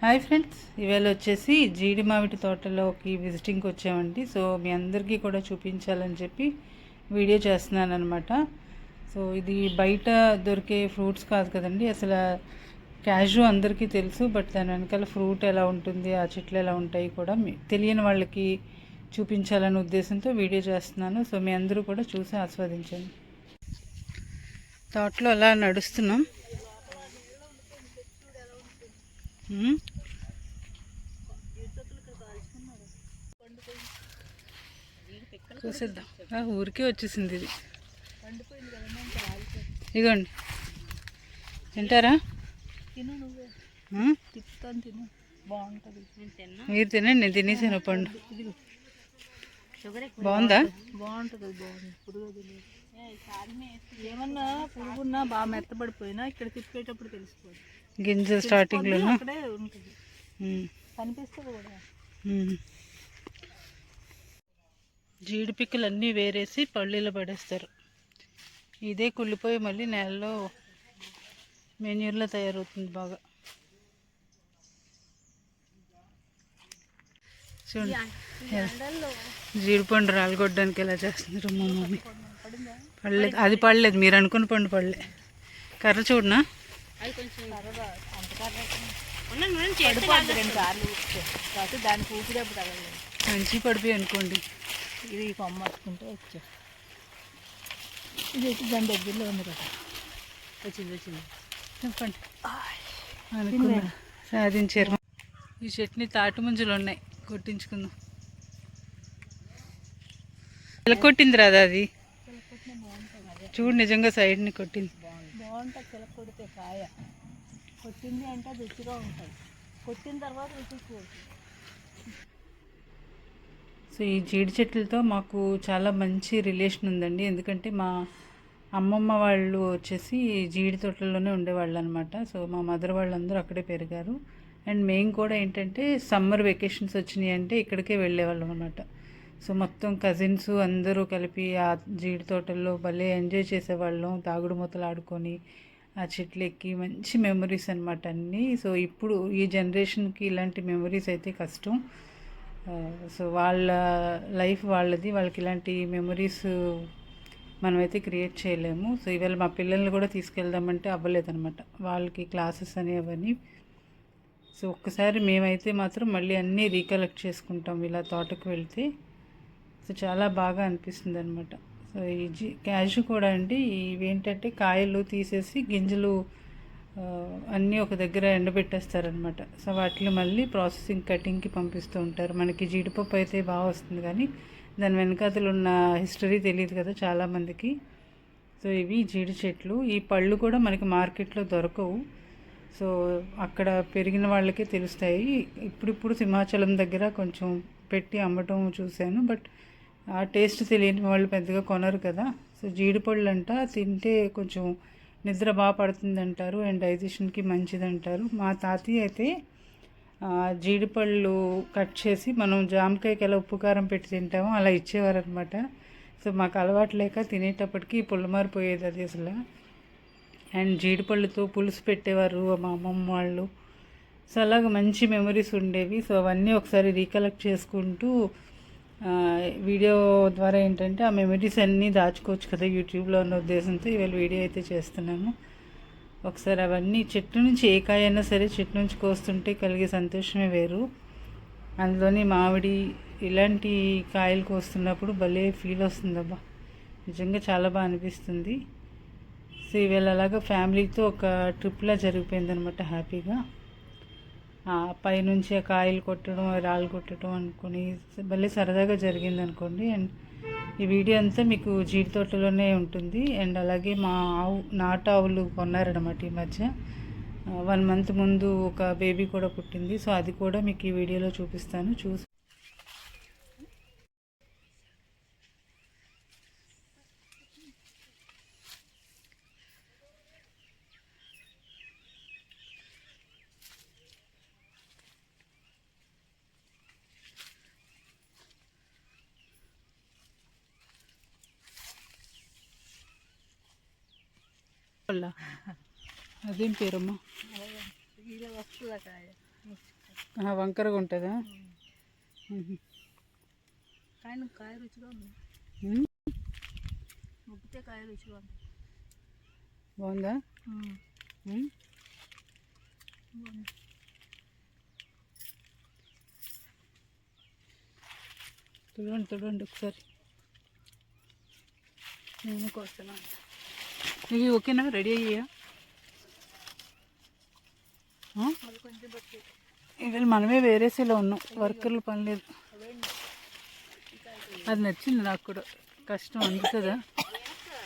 Hi friends ఈవేళ వచ్చేసి జీడి మామిడి తోటలోకి విజిటింగ్కి వచ్చామండి. సో మీ అందరికీ కూడా చూపించాలని చెప్పి వీడియో చేస్తున్నాను అనమాట సో ఇది బయట దొరికే ఫ్రూట్స్ కాదు కదండి. అసలు క్యాజు అందరికీ తెలుసు బట్ దాని వెనకాల ఫ్రూట్ ఎలా ఉంటుంది ఆ చెట్లు ఎలా ఉంటాయి కూడా తెలియని వాళ్ళకి చూపించాలనే ఉద్దేశంతో వీడియో చేస్తున్నాను. సో మీ అందరూ కూడా చూసి ఆస్వాదించండి. తోటలో అలా నడుస్తున్నాం. చూసేద్దాం. ఆ, ఊరికే వచ్చేసింది ఇది. ఇదిగోండి తింటారా? తిను నువ్వే. ఉమ్? తిప్పుతాను తిను. బాగుంటుంది. నేను తిన్నా. మీరు తినండి నేను తినేసాను పండు. బాగుందా? బాగుంటుంది బాగుంది. పురుగు ఏమన్నా పురుగున్నా బాగా మెత్తబడిపోయినా ఇక్కడ తిప్పేటప్పుడు తెలిసిపోతుంది గింజలు స్టార్టింగ్లోనా అక్కడే ఉంటుంది. కనిపిస్తుంది కూడా. జీడి పిక్కలు అన్నీ వేరేసి పల్లీలో పడేస్తారు. ఇదే కుళ్ళిపోయి మళ్ళీ నేలలో మెన్యూర్లో తయారవుతుంది బాగా. చూడండి. జీడిపండు రాలగొట్టడానికి ఎలా చేస్తున్నారు మా మమ్మీ? పడలేదు. అది పడలేదు. మీరు అనుకున్న పండు పడలే. కర్ర చూడనా? అది కొంచెం పడిపోద్ది రెండు సార్లు ఊపితే కాబట్టి దానికి ఊపిరేపు తగలేదు మంచి పడిపోయి అనుకోండి. ఇది ఈ కొమ్మ పట్టుకుంటే వచ్చా. ఇది వచ్చి దాని దగ్గరలో ఉంది కదా. వచ్చింది వచ్చింది. చెప్పండి. అనుకున్నా. సాధించారు. ఈ చట్నీ తాటి ముంజలు ఉన్నాయి. కొట్టించుకుందాం. ఎలా కొట్టింది రాదా అది చూడు నిజంగా సైడ్ని కొట్టింది. బాగుంటుంది చిలక కొడితే కాయ. కొట్టింది అంటే రుచిగా ఉంటుంది. కొట్టిన తర్వాత రుచి సో ఈ జీడి చెట్లతో మాకు చాలా మంచి రిలేషన్ ఉందండి. ఎందుకంటే మా అమ్మమ్మ వాళ్ళు వచ్చేసి జీడి తోటల్లోనే ఉండేవాళ్ళు అనమాట సో మా మదర్ వాళ్ళందరూ అక్కడే పెరిగారు. అండ్ మేము కూడా ఏంటంటే సమ్మర్ వెకేషన్స్ వచ్చినాయి అంటే ఇక్కడికే వెళ్ళేవాళ్ళం అనమాట. సో మొత్తం కజిన్స్ అందరూ కలిపి ఆ జీడి తోటల్లో భలే ఎంజాయ్ చేసేవాళ్ళం. తాగుడు మూతలు ఆడుకొని ఆ చెట్లు ఎక్కి మంచి మెమరీస్ అనమాట అన్నీ. సో ఇప్పుడు ఈ జనరేషన్కి ఇలాంటి మెమరీస్ అయితే కష్టం. సో వాళ్ళ లైఫ్ వాళ్ళది. వాళ్ళకి ఇలాంటి మెమరీస్ మనమైతే క్రియేట్ చేయలేము. సో ఇవాళ మా పిల్లల్ని కూడా తీసుకెళ్దామంటే అవ్వలేదన్నమాట. వాళ్ళకి క్లాసెస్ అని అవన్నీ సో ఒక్కసారి మేమైతే మాత్రం మళ్ళీ అన్నీ రీకలెక్ట్ చేసుకుంటాం ఇలా తోటకు వెళ్తే. సో చాలా బాగా అనిపిస్తుంది అనమాట సో ఈ జీ క్యాషు కూడా అండి ఇవేంటంటే కాయలు తీసేసి గింజలు అన్నీ ఒక దగ్గర ఎండబెట్టేస్తారనమాట సో వాటిని మళ్ళీ ప్రాసెసింగ్ కటింగ్కి పంపిస్తూ ఉంటారు. మనకి జీడిపప్పు అయితే బాగా వస్తుంది కానీ దాని వెనకాతలు ఉన్న హిస్టరీ తెలియదు కదా చాలామందికి సో ఇవి జీడి చెట్లు. ఈ పళ్ళు కూడా మనకి మార్కెట్లో దొరకవు. సో అక్కడ పెరిగిన వాళ్ళకే తెలుస్తాయి. ఇప్పుడిప్పుడు సింహాచలం దగ్గర కొంచెం పెట్టి అమ్మటం చూశాను. బట్ ఆ టేస్ట్ తెలియని వాళ్ళు పెద్దగా కొనరు కదా. సో జీడిపళ్ళు అంట తింటే కొంచెం నిద్ర బాగా పడుతుంది అంటారు అండ్ డైజెషన్కి మంచిది అంటారు మా తాతయ్య అయితే జీడిపళ్ళు కట్ చేసి మనం జామకాయకి ఎలా ఉప్పు కారం పెట్టి తింటామో అలా ఇచ్చేవారు అనమాట సో మాకు అలవాటు లేక తినేటప్పటికి పుల్లమారిపోయేది అది అసలు. అండ్ జీడిపళ్ళుతో పులుసు పెట్టేవారు మా అమ్మమ్మ వాళ్ళు. సో అలాగ మంచి మెమరీస్ ఉండేవి. సో అవన్నీ ఒకసారి రీకలెక్ట్ చేసుకుంటూ వీడియో ద్వారా ఏంటంటే ఆ మెమరీస్ అన్నీ దాచుకోవచ్చు కదా యూట్యూబ్లో ఉన్న ఉద్దేశంతో ఇవాళ వీడియో అయితే చేస్తున్నాను ఒకసారి అవన్నీ చెట్టు నుంచి ఏ కాయ అయినా సరే చెట్టు నుంచి కోస్తుంటే కలిగే సంతోషమే వేరు. అందులోని మామిడి ఇలాంటి కాయలు కోస్తున్నప్పుడు భలే ఫీల్ వస్తుందబ్బా. నిజంగా చాలా బాగా అనిపిస్తుంది. సో ఇవాళ అలాగా ఫ్యామిలీతో ఒక ట్రిప్లా జరిగిపోయిందనమాట హ్యాపీగా పైనుంచి కాయలు కొట్టడం రాళ్ళు కొట్టడం అనుకుని భలే సరదాగా జరిగింది అనుకోండి అండ్ ఈ వీడియో అంతా మీకు జీడి తోటలోనే ఉంటుంది. అండ్ అలాగే మా ఆవు నాటు ఆవులు కొన్నారనమాట ఈ మధ్య. వన్ మంత్ ముందు ఒక బేబీ కూడా పుట్టింది. సో అది కూడా మీకు ఈ వీడియోలో చూపిస్తాను. చూసి అదేం పేరమ్మా? కాయ వంకరగా ఉంటుందా? కాయ రుచిగా ఉంది ఉప్పితే కాయ రుచిగా ఉంది బాగుందా తుడవండి తుడవండి ఒకసారి. నేను కోస్తున్నాను ఇవి ఓకేనా? రెడీ అయ్యా? మళ్ళీ ఇవాళ మనమే వేరేసేలా ఉన్నాం. వర్కర్లు పని లేదు. అది నచ్చింది నాకు కూడా. కష్టం అందుతుందా?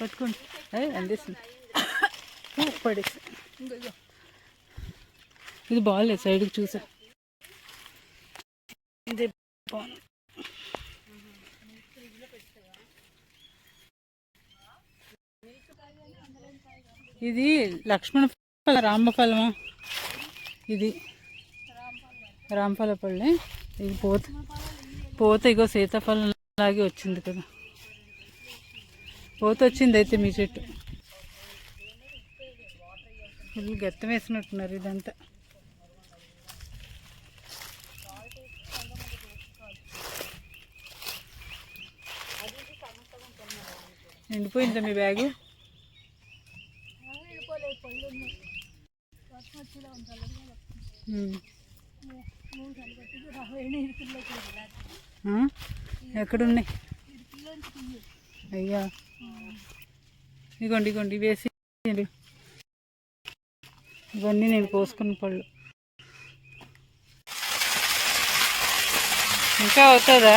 పట్టుకోండి. అదే అందేసింది. పడేసి. ఇది బాగాలేదు సైడ్కి చూసా. ఇది బాగుంది. ఇది లక్ష్మణ ఫల రామఫలమా ఇది రామఫల పళ్ళే ఇది పోత పోత ఇగో సీతాఫలం లాగే వచ్చింది కదా. పోత వచ్చింది అయితే మీ చెట్టు. ఫుల్ గెత్తం వేసినట్టున్నారు ఇదంతా. నిండిపోయిందా మీ బ్యాగు వెళ్ళిపోలేదు పళ్ళు ఉన్నాయి వర్షం వచ్చేలా ఉంటారు ఉమ్. మూడు సార్లు పట్టింది రావేణి ఇరుకుల్లోకి వెళ్ళాలి ఆ? ఎక్కడున్నాయి? అయ్యా. ఇగోండి ఇగోండి వేసి ఇవన్నీ నేను కోసుకున్న పళ్ళు. ఇంకా అవుతుందా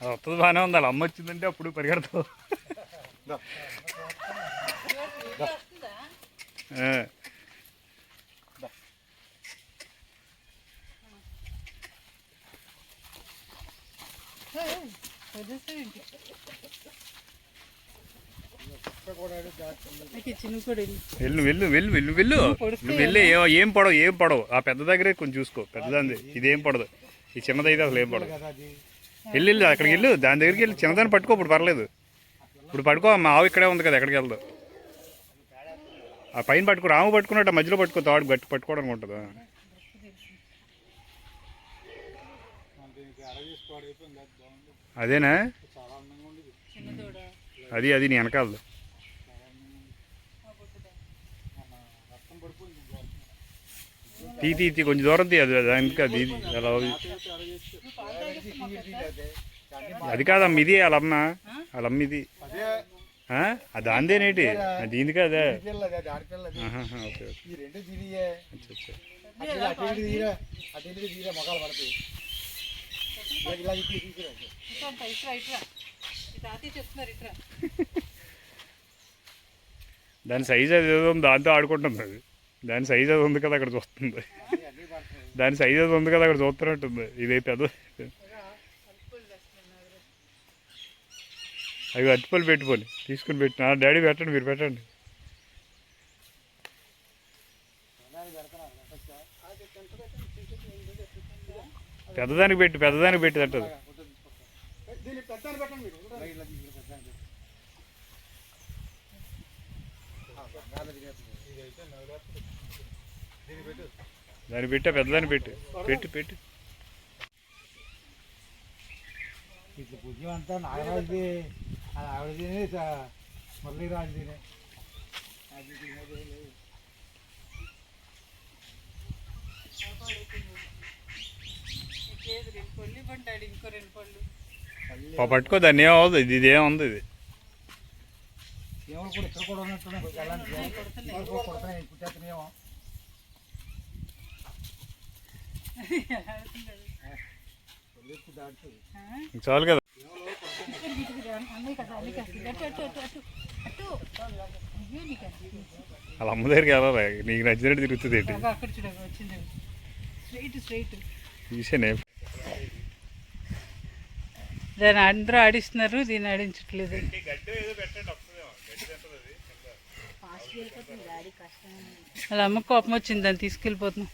అది వస్తుంది బాగానే ఉంది అలా అమ్మ వచ్చిందంటే అప్పుడు పరిగెడతావు ఆ. చిన్న కూడా వెళ్ళి వెళ్ళు వెళ్ళు వెళ్ళు వెళ్ళు. నువ్వు వెళ్ళి ఏ- పడవు ఏం పడవు. ఆ పెద్ద దగ్గరే కొంచెం చూసుకో. పెద్దదాన్ని ఇదేం పడదు. ఈ చిన్నదైతే అసలు ఏం పడదు. వెళ్ళి వెళ్ళు అక్కడికి వెళ్ళు. దాని దగ్గరికి వెళ్ళి. చిన్నదాన్ని పట్టుకో ఇప్పుడు పర్లేదు. ఇప్పుడు పట్టుకో మా ఆవు ఇక్కడే ఉంది కదా ఎక్కడికి వెళ్దాం. ఆ పైన పట్టుకో రాము పట్టుకున్నట్టు ఆ మధ్యలో పట్టుకో తాడు గట్టి పట్టుకోవడానికి ఉంటుందా? అదేనా? అది అది నీ వెనకాలదు. తీ తీ తీ కొంచెం దూరం తీ అది దానికి అది ఇది అలా. అది కాదమ్మ ఇది వాళ్ళ అమ్మ. వాళ్ళ అమ్మ ఇది? ఆ? దాందేనేటి అది దీని కాదా అది ఓకే ఓకే. దాని సైజ్ అది ఏదో దాంతో ఆడుకుంటుంది అది దాని సైజ్ అది ఉంది కదా అక్కడ చూస్తుంది. దాని సైజ్ అది ఉంది కదా అక్కడ చూస్తున్నట్టుంది. ఇదైతే పెద్ద అవి అట్టుపల్లి పెట్టుకోండి తీసుకుని పెట్టి నా డాడీ పెట్టండి మీరు పెట్టండి. పెద్దదానికి పెట్టి పెద్దదానికి పెట్టి తట్టదు దీన్ని పెట్టు దాన్ని పెట్టా పెద్దదాన్ని పెట్టి. పెట్టి పెట్టి. ఇట్లా పుణ్యం అంతా నాగరాజుది ఆవిడదినే మురళీరాజుదినే. అది తినేది లేదు. పళ్ళు ఇవ్వండి డాడీ ఇంకో రెండు పళ్ళు. పా పట్టుకో దాన్ని ఏమవుతుంది ఇది ఇదేం ఉంది ఇది. ఎవరు కూడా ఇక్కడ కూడా ఉన్నట్టున్నాయి. కొంచెం అలాంటి ఎవరు కూడా కొడుతున్నాయి పుట్టేస్తున్నాయేమో ఎక్కువ దాటుతుంది చాలు కదా. అన్నీ కదా అన్నీ కదా అటు అటు అటు అటు అటు అయ్యో నీకు అది. వాళ్ళ అమ్మ దగ్గరికి వెళ్ళాలి నీకు నచ్చినట్టు తిరుగుతుంది ఏంటి? బాగా అక్కడ చూడగా వచ్చింది. Straight straight. తీసేనే. దాన్ని అందరూ ఆడిస్తున్నారు దీన్ని ఆడించట్లేదు. వాళ్ళ అమ్మ కోపం వచ్చింది దాన్ని తీసుకెళ్ళిపోతున్నాం.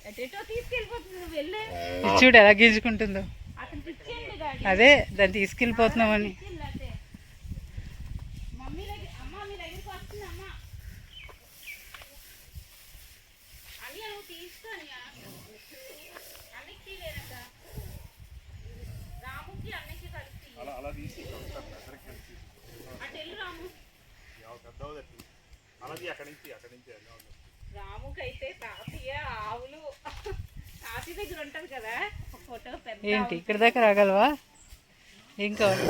చూడు ఎలా గీజుకుంటుందో. అదే దాన్ని తీసుకెళ్ళిపోతున్నామని ఇల్లంటే మమ్మీ దగ్గర అమ్మ మీ దగ్గరికి వస్తుంది అమ్మ అన్నయ్య నువ్వు తీసుకొని అన్నకి లేదట రాముకి అన్నకి కలిసి అటు వెళ్ళు రాము రాముకి అయితే తాతయ్య ఆవులు తాతయ్య దగ్గర ఉంటది కదా ఒక ఫోటో పెద్ద ఏంటి? ఇక్కడ దాకా రాగలవా? ఏం కావాలి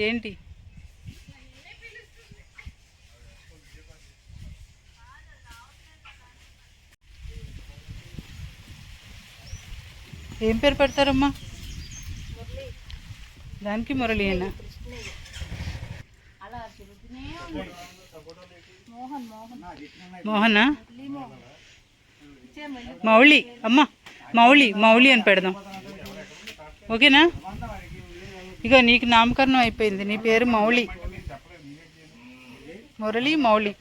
ఏంటి? ఏం పేరు పెడతారమ్మా? దానికి తిరుగుతూనే ఉంది మోహన్ మోహన్ మోహనా మురళీ మోహన్ ఇచ్చేయమ్మా మౌళి అమ్మ మౌళి మౌళి అని పెడదాం. ఓకేనా? ఇగో నీకు నామకరణం అయిపోయింది. నీ పేరు మౌళి. మురళి మౌళి.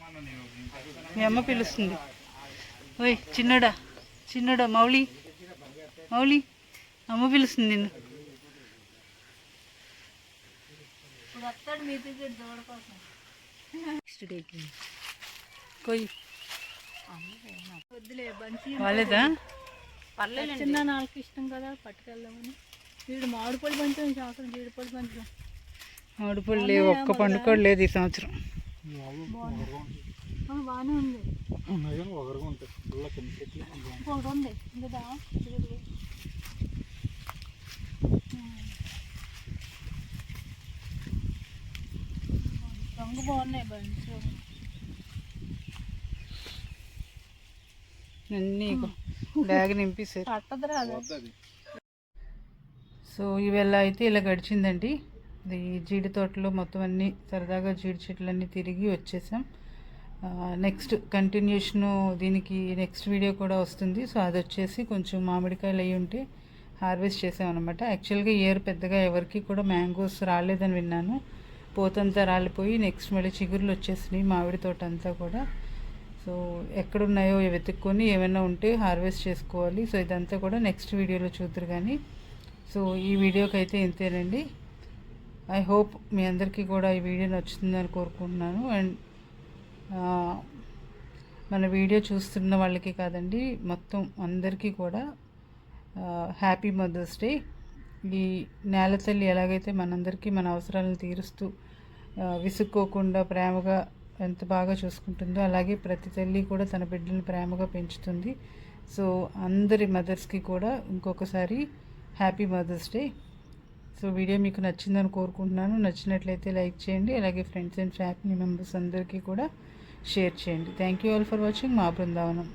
మీ అమ్మ పిలుస్తుంది. ఓయ్ చిన్నడా చిన్నడా మౌళి. మౌళి అమ్మ పిలుస్తుంది నిన్ను. నెక్స్ట్ డేకి కొయ్యి వద్దులే బంచి వాళ్ళేదా? పర్లేదు చిన్న నాలుగు ఇష్టం కదా పట్టుకెళ్దామని. వీడు మామిడిపళ్ళు పంచాం శాస్త్రం జీడిపళ్ళు పంచాం మామిడిపళ్ళు లేవు ఒక్క పండు కూడా లేదు ఈ సంవత్సరం. బాగానే ఉంది. ఒకరుగా ఉంటాయి. రంగు బాగున్నాయి బంచ్ అన్నీ ఇగో బ్యాగ్ వద్దది. సో ఈవేళ అయితే ఇలా గడిచిందండి. ఇది జీడి తోటలో మొత్తం అన్నీ సరదాగా జీడి చెట్లన్నీ తిరిగి వచ్చేసాం. నెక్స్ట్ కంటిన్యూషను దీనికి నెక్స్ట్ వీడియో కూడా వస్తుంది. సో అది వచ్చేసి కొంచెం మామిడికాయలు అయి ఉంటే హార్వెస్ట్ చేసామన్నమాట. యాక్చువల్గా ఇయర్ పెద్దగా ఎవరికి కూడా మ్యాంగోస్ రాలేదని విన్నాను. పోతంతా రాలిపోయి నెక్స్ట్ మళ్ళీ చిగురులు వచ్చేసినాయి మామిడి తోట అంతా కూడా. సో ఎక్కడున్నాయో వెతుక్కొని ఏమైనా ఉంటే హార్వెస్ట్ చేసుకోవాలి. సో ఇదంతా కూడా నెక్స్ట్ వీడియోలో చూద్దరు కానీ సో ఈ వీడియోకి అయితే ఇంతేనండి. ఐ హోప్ మీ అందరికీ కూడా ఈ వీడియో నచ్చుతుందని కోరుకుంటున్నాను. అండ్ మన వీడియో చూస్తున్న వాళ్ళకి కాదండి మొత్తం అందరికీ కూడా హ్యాపీ మదర్స్ డే. ఈ నేల తల్లి ఎలాగైతే మనందరికీ మన అవసరాలను తీరుస్తూ విసుక్కోకుండా ప్రేమగా ఎంత బాగా చూసుకుంటుందో అలాగే ప్రతి తల్లి కూడా తన బిడ్డలను ప్రేమగా పెంచుతుంది. సో అందరి మదర్స్కి కూడా ఇంకొకసారి happy mother's day so video మీకు నచ్చిందని కోరుకుంటున్నాను. నచ్చినట్లయితే లైక్ చేయండి అలాగే ఫ్రెండ్స్ అండ్ ఫ్యామిలీ మెంబర్స్ అందరికీ కూడా షేర్ చేయండి. Thank you all for watching మా బృందావనం.